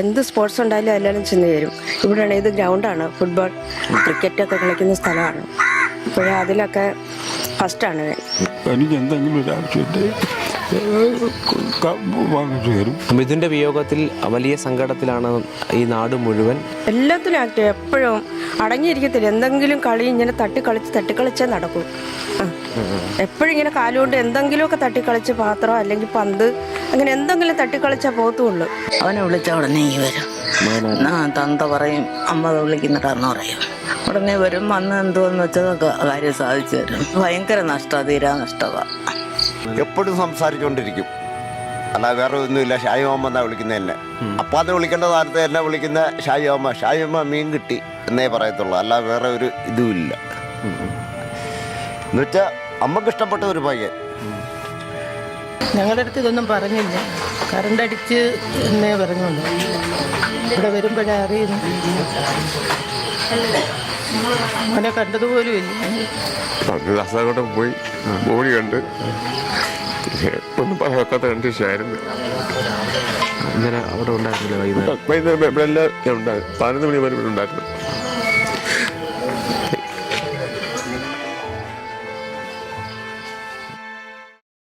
എന്ത് സ്പോർട്സ് ഉണ്ടായാലും എല്ലാവരും ചെന്ന് ചേരും. ഇവിടെയാണ് ഇത് ഗ്രൗണ്ടാണ് ഫുട്ബോൾ ക്രിക്കറ്റ് ഒക്കെ കളിക്കുന്ന സ്ഥലമാണ്. അപ്പോഴേ അതിലൊക്കെ ഫസ്റ്റാണ് എനിക്ക് എന്തെങ്കിലും ഒരു ആവശ്യമുണ്ട്? വാങ്ങിച്ചു തരും മിഥുന്റെ വിയോഗത്തിൽ വലിയ സങ്കടത്തിലാണ് ഈ നാട് മുഴുവൻ. എല്ലാത്തിലും ആക്റ്റീവ് എപ്പോഴും അടങ്ങിയിരിക്കത്തില്ല. എന്തെങ്കിലും കളി ഇങ്ങനെ തട്ടിക്കളിച്ച് തട്ടിക്കളിച്ചേ നടക്കും. എപ്പോഴും ഇങ്ങനെ കാലുകൊണ്ട് എന്തെങ്കിലുമൊക്കെ തട്ടിക്കളിച്ച് പാത്രം അല്ലെങ്കിൽ പന്ത് അങ്ങനെ എന്തെങ്കിലും തട്ടിക്കളിച്ചാൽ പോകത്തുള്ളൂ. അവനെ വിളിച്ച ഉടനെ ഈ വരും. തന്ത പറയും അമ്മ വിളിക്കുന്നിട്ടാന്ന് പറയും. ഉടനെ വരും വന്ന് എന്തോന്ന് വെച്ചതൊക്കെ കാര്യം സാധിച്ചു തരും. ഭയങ്കര നഷ്ടമാണ് തീരാ നഷ്ടമാണ് എപ്പോഴും സംസാരിച്ചുകൊണ്ടിരിക്കും അല്ലാതെ വേറെ ഒന്നുമില്ല ഷായി മാമ എന്നാ വിളിക്കുന്നത് എന്നെ. അപ്പം അത് വിളിക്കേണ്ട നേരത്തെ എന്നെ വിളിക്കുന്ന ഷായി മാമ ഷായി മാമ മീൻ കിട്ടി എന്നേ പറയത്തുള്ളൂ. അല്ലാതെ വേറെ ഒരു ഇതുമില്ല. എന്നുവെച്ചാൽ അമ്മയ്ക്ക് ഇഷ്ടപ്പെട്ട ഒരു പയ്യൻ. ഞങ്ങളുടെ അടുത്ത് ഇതൊന്നും പറഞ്ഞില്ല. കറണ്ട് അടിച്ച് എന്നേ പറഞ്ഞുള്ളൂ. ഇവിടെ വരുമ്പോഴേ അറിയുന്നു. അവനെ കണ്ടതുപോലും ഇല്ല. അന്ന് പോയി. ബോഡി കണ്ട്. ഒന്നും പറയാത്ത കണ്ടീഷനായിരുന്നു അങ്ങനെ അവിടെ ഉണ്ടായിരുന്നില്ല വൈകുന്നേരം? വൈകുന്നേരം ഇവിടെ എല്ലാം ഞാൻ ഉണ്ടായിരുന്നു. പതിനൊന്ന് മണി വരെ ഇവിടെ ഉണ്ടായിരുന്നു.